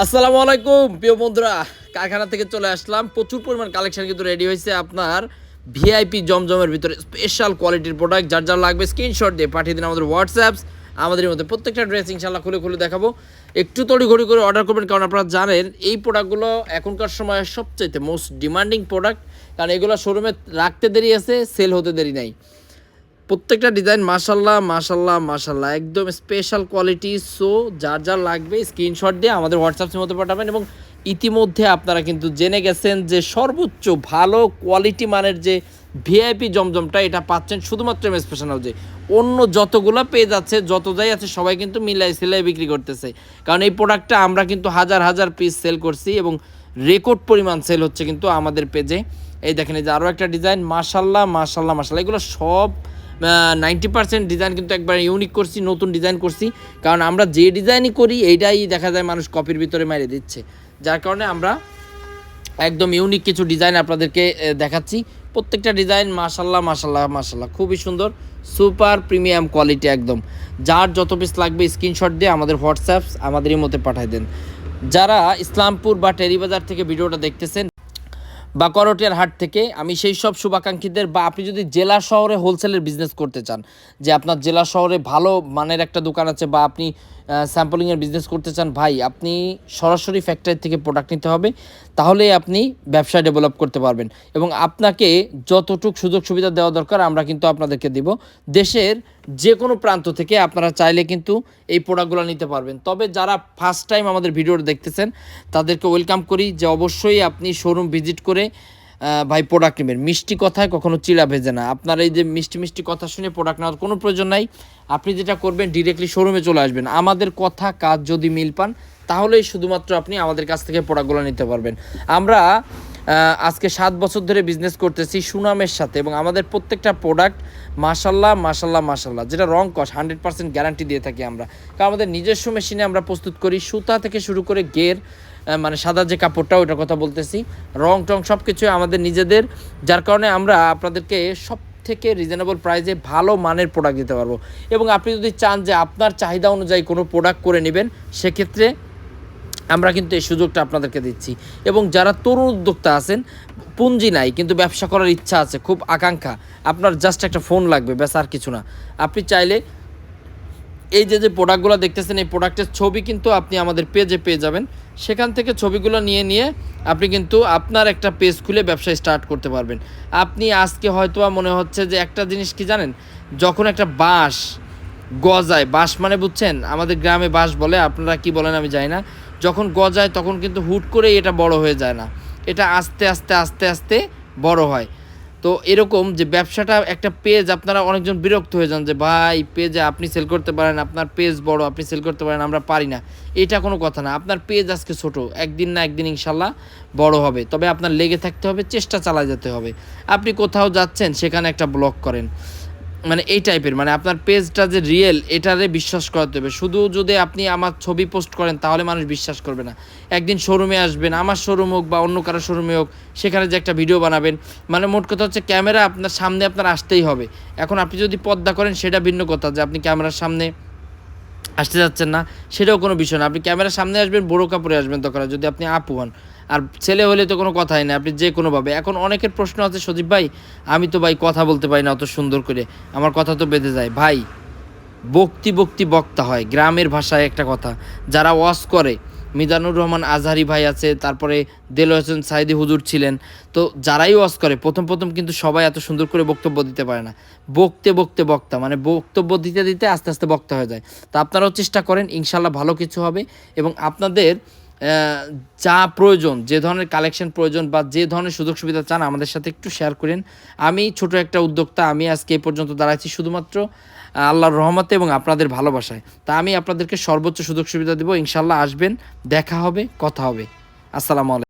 আসসালামু আলাইকুম, প্রিয় বন্ধুরা। কারখানা থেকে চলে আসলাম। প্রচুর পরিমাণ কালেকশন কিন্তু রেডি হয়েছে আপনার ভিআইপি জমজমের ভিতরে স্পেশাল কোয়ালিটির প্রোডাক্ট যার যার লাগবে স্ক্রিনশট দিয়ে পাঠিয়ে দিন আমাদের হোয়াটসঅ্যাপস আমাদের মধ্যে প্রত্যেকটা ড্রেস ইনশাল্লাহ খুলে খুলে দেখাবো। একটু তড়িঘড়ি করে অর্ডার করবেন, কারণ আপনারা জানেন, এই প্রোডাক্টগুলো এখনকার সময় সবচাইতে মোস্ট ডিমান্ডিং প্রোডাক্ট কারণ এগুলো শোরুমে রাখতে দেরি আছে সেল হতে দেরি নাই। প্রত্যেকটা ডিজাইন মাশাল্লাহ মাশাল্লাহ মাশাল্লাহ একদম স্পেশাল কোয়ালিটি সো যার যার লাগবে স্ক্রিনশট দিয়ে আমাদের হোয়াটসঅ্যাপের মধ্যে পাঠাবেন এবং ইতিমধ্যে আপনারা কিন্তু জেনে গেছেন যে সর্বোচ্চ ভালো কোয়ালিটি মানের যে ভিআইপি জমজমটা এটা পাচ্ছেন শুধুমাত্র এম স্পেশাল হাউজে অন্য যতগুলো পেজ আছে, যত যাই আছে, সবাই কিন্তু মিলাই সিলাই বিক্রি করতেছে। কারণ এই প্রোডাক্টটা আমরা কিন্তু হাজার হাজার পিস সেল করছি এবং রেকর্ড পরিমাণ সেল হচ্ছে কিন্তু আমাদের পেজে এই দেখেন, এই যে আরও একটা ডিজাইন মাশাল্লাহ মাশাল্লাহ মাশাল্লাহ এগুলো সব নাইনটি পার্সেন্ট ডিজাইন কিন্তু একবার ইউনিক করছি, নতুন ডিজাইন করছি। কারণ আমরা যে ডিজাইনই করি, এইটাই দেখা যায় মানুষ কপির ভিতরে মেরে দিচ্ছে। যার কারণে আমরা একদম ইউনিক কিছু ডিজাইন আপনাদেরকে দেখাচ্ছি। প্রত্যেকটা ডিজাইন মাশাল্লাহ মাশাল্লাহ মাশাল্লাহ। খুবই সুন্দর সুপার প্রিমিয়াম কোয়ালিটি একদম। যার যত পিস লাগবে স্ক্রিনশট দিয়ে আমাদের হোয়াটসঅ্যাপ আমাদেরই মধ্যে পাঠিয়ে দেন। যারা ইসলামপুর বা টেরিবাজার থেকে ভিডিওটা দেখতেছেন বা করটিয়ার হাট থেকে আমি সেই সব শুভাকাঙ্ক্ষীদের বা আপনি যদি জেলা শহরে হোলসেলের বিজনেস করতে চান, যে আপনার জেলা শহরে ভালো মানের একটা দোকান আছে বা আপনি স্যাম্পলিংয়ের বিজনেস করতে চান, ভাই, আপনি সরাসরি ফ্যাক্টরি থেকে প্রোডাক্ট নিতে হবে। তাহলেই আপনি ব্যবসা ডেভেলপ করতে পারবেন। এবং আপনাকে যতটুক সুযোগ সুবিধা দেওয়া দরকার, আমরা কিন্তু আপনাদেরকে দিব। দেশের যে কোনো প্রান্ত থেকে আপনারা চাইলে কিন্তু এই প্রোডাক্টগুলো নিতে পারবেন। তবে যারা ফার্স্ট টাইম আমাদের ভিডিওটা দেখতেছেন, তাদেরকে ওয়েলকাম করি যে অবশ্যই আপনি শোরুম ভিজিট করে ভাই প্রোডাক্ট নেবেন। মিষ্টি কথায় কখনো চিড়া ভেজে না। আপনার এই যে মিষ্টি মিষ্টি কথা শুনে প্রোডাক্ট নেওয়ার কোনো প্রয়োজন নাই। আপনি যেটা করবেন ডিরেক্টলি শোরুমে চলে আসবেন। আমাদের কথা, কাজ যদি মিল পান তাহলেই শুধুমাত্র আপনি আমাদের কাছ থেকে প্রোডাক্টগুলো নিতে পারবেন। আমরা আজকে সাত বছর ধরে বিজনেস করতেছি সুনামের সাথে এবং আমাদের প্রত্যেকটা প্রোডাক্ট মাসাল্লাহ মাসাল্লাহ মাসাল্লাহ যেটা রং কস হান্ড্রেড পার্সেন্ট গ্যারান্টি দিয়ে থাকি আমরা। কারণ আমাদের নিজস্ব মেশিনে আমরা প্রস্তুত করি, সুতা থেকে শুরু করে গের মানে সাদা যে কাপড়টা ওটার কথা বলতেছি। রং টং সব কিছুই আমাদের নিজেদের, যার কারণে আমরা আপনাদেরকে সব থেকে রিজনেবল প্রাইসে ভালো মানের প্রোডাক্ট দিতে পারব। এবং আপনি যদি চান যে আপনার চাহিদা অনুযায়ী কোনো প্রোডাক্ট করে নেবেন, সেক্ষেত্রে আমরা কিন্তু এই সুযোগটা আপনাদেরকে দিচ্ছি। এবং যারা তরুণ উদ্যোক্তা আছেন, পুঁজি নাই, কিন্তু ব্যবসা করার ইচ্ছা আছে, খুব আকাঙ্ক্ষা। আপনার জাস্ট একটা ফোন লাগবে, ব্যাস আর কিছু না। আপনি চাইলে এই যে যে প্রোডাক্টগুলো দেখতেছেন, এই প্রোডাক্টের ছবি কিন্তু আপনি আমাদের পেজে পেয়ে যাবেন। সেখান থেকে ছবিগুলো নিয়ে নিয়ে আপনি কিন্তু আপনার একটা পেজ খুলে ব্যবসা স্টার্ট করতে পারবেন। আপনি আজকে হয়তো মনে হচ্ছে যে একটা জিনিস কি জানেন? যখন একটা বাঁশ গজায়, বাঁশ মানে বুঝছেন? আমাদের গ্রামে বাঁশ বলে, আপনারা কি বলেন আমি জানি না। যখন গজায় তখন কিন্তু হুট করে এটা বড় হয়ে যায় না। এটা আস্তে আস্তে আস্তে আস্তে বড় হয়। তো এরকম যে ব্যবসাটা একটা পেজ, আপনারা অনেকজন বিরক্ত হয়ে যান যে, ভাই, পেজে আপনি সেল করতে পারেন, আপনার পেজ বড়, আপনি সেল করতে পারেন, আমরা পারি না। এটা কোনো কথা না। আপনার পেজ আজকে ছোট, একদিন না একদিন ইনশাল্লাহ বড় হবে। তবে আপনার লেগে থাকতে হবে, চেষ্টা চালা যেতে হবে। আপনি কোথাও যাচ্ছেন, সেখানে একটা ব্লগ করেন। মানে এই টাইপের মানে আপনার পেজটা যে রিয়েল এটারে বিশ্বাস করাতে হবে। শুধু যদি আপনি আমার ছবি পোস্ট করেন, তাহলে মানুষ বিশ্বাস করবে না। একদিন শোরুমে আসবেন, আমার শোরুম হোক বা অন্য কারও শোরুমে হোক, সেখানে যে একটা ভিডিও বানাবেন। মানে মোট কথা হচ্ছে ক্যামেরা আপনার সামনে আপনার আসতেই হবে। এখন আপনি যদি পদ্মা করেন, সেটা ভিন্ন কথা যে আপনি ক্যামেরার সামনে আসতে যাচ্ছেন না, সেটাও কোনো বিষয় না। আপনি ক্যামেরার সামনে আসবেন বড়ো কাপড়ে আসবেন তখন যদি আপনি আপু হন আর ছেলে হলে তো কোনো কথাই না আপনি যে কোনোভাবে। এখন অনেকের প্রশ্ন আছে, সজীব ভাই, আমি তো ভাই কথা বলতে পারি না অত সুন্দর করে। আমার কথা তো বেঁধে যায়। ভাই, বক্তি বক্তি বক্তা হয়, গ্রামের ভাষায় একটা কথা। যারা ওয়াশ করে মিজানুর রহমান আজহারি ভাই আছে, তারপরে দেল হোসেন সাইদি হুজুর ছিলেন। তো যারাই ওয়াজ করে, প্রথম প্রথম কিন্তু সবাই এত সুন্দর করে বক্তব্য দিতে পারে না। বকতে বকতে বক্তা মানে বক্তব্য দিতে দিতে আস্তে আস্তে বক্তা হয়ে যায়। তা আপনারাও চেষ্টা করেন, ইনশাল্লাহ ভালো কিছু হবে এবং আপনাদের যা প্রয়োজন, যে ধরনের কালেকশন প্রয়োজন বা যে ধরনের সুযোগ সুবিধা চান আমাদের সাথে একটু শেয়ার করেন। আমি ছোট একটা উদ্যোক্তা, আমি আজকে এই পর্যন্ত দাঁড়াচ্ছি শুধুমাত্র আল্লাহর রহমতে এবং আপনাদের ভালোবাসায়। তা আমি আপনাদেরকে সর্বোচ্চ সুযোগ সুবিধা দেবো ইনশাল্লাহ আসবেন, দেখা হবে, কথা হবে। আসসালামু আলাইকুম।